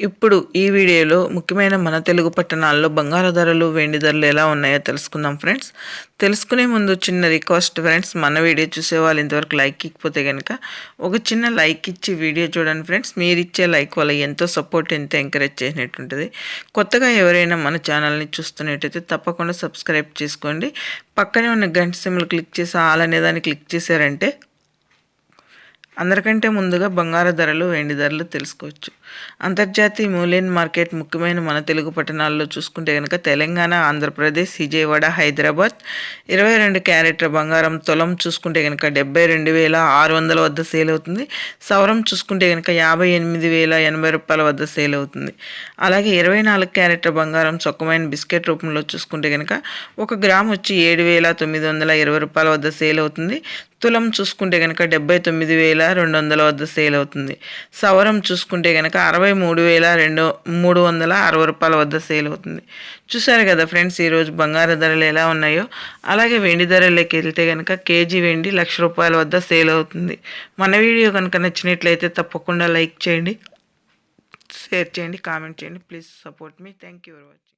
ఇప్పుడు ఈ వీడియోలో ముఖ్యమైన మన తెలుగు పట్టణాల్లో బంగారు ధరలు వెండి ధరలు ఎలా ఉన్నాయో తెలుసుకుందాం ఫ్రెండ్స్. తెలుసుకునే ముందు చిన్న రిక్వెస్ట్ ఫ్రెండ్స్ మన వీడియో చూసే వాళ్ళు ఇంతవరకు లైక్ ఇకపోతే కనుక ఒక చిన్న లైక్ ఇచ్చి వీడియో చూడండి ఫ్రెండ్స్. మీరు ఇచ్చే లైక్ వల్ల ఎంతో సపోర్ట్ ఎంతో ఎంకరేజ్ చేసినట్టుంటుంది. కొత్తగా ఎవరైనా మన ఛానల్ని చూస్తున్నట్టయితే తప్పకుండా సబ్స్క్రైబ్ చేసుకోండి. పక్కనే ఉన్న గంట సిమ్లు క్లిక్ చేసి ఆల్ అనే దాన్ని క్లిక్ చేశారంటే అందరికంటే ముందుగా బంగారు ధరలు వెండి ధరలు తెలుసుకోవచ్చు. అంతర్జాతీయ మూలైన మార్కెట్ ముఖ్యమైన మన తెలుగు పట్టణాల్లో చూసుకుంటే కనుక తెలంగాణ ఆంధ్రప్రదేశ్ విజయవాడ హైదరాబాద్ ఇరవై రెండు క్యారెట్ల బంగారం తులం చూసుకుంటే కనుక డెబ్బై రెండు వేల ఆరు వందల వద్ద సేల్ అవుతుంది. సవరం చూసుకుంటే కనుక యాభై ఎనిమిది వేల ఎనభై రూపాయల వద్ద సేల్ అవుతుంది. అలాగే ఇరవై నాలుగు క్యారెట్ల బంగారం చొక్కమైన బిస్కెట్ రూపంలో చూసుకుంటే కనుక ఒక గ్రామ్ వచ్చి ఏడు వేల తొమ్మిది వందల ఇరవై రూపాయల వద్ద సేల్ అవుతుంది. తులం చూసుకుంటే కనుక డెబ్బై తొమ్మిది వేల రెండు వందల వద్ద సేల్ అవుతుంది. సవరం చూసుకుంటే కనుక అరవై మూడు వేల రెండు మూడు వందల అరవై రూపాయల వద్ద సేల్ అవుతుంది. చూసారు కదా ఫ్రెండ్స్ ఈరోజు బంగారు ధరలు ఎలా ఉన్నాయో? అలాగే వెండి ధరలకి వెళ్తే కనుక కేజీ వెండి లక్ష రూపాయల వద్ద సేల్ అవుతుంది. మన వీడియో కనుక నచ్చినట్లయితే తప్పకుండా లైక్ చేయండి షేర్ చేయండి కామెంట్ చేయండి. Please support me. Thank you for watching.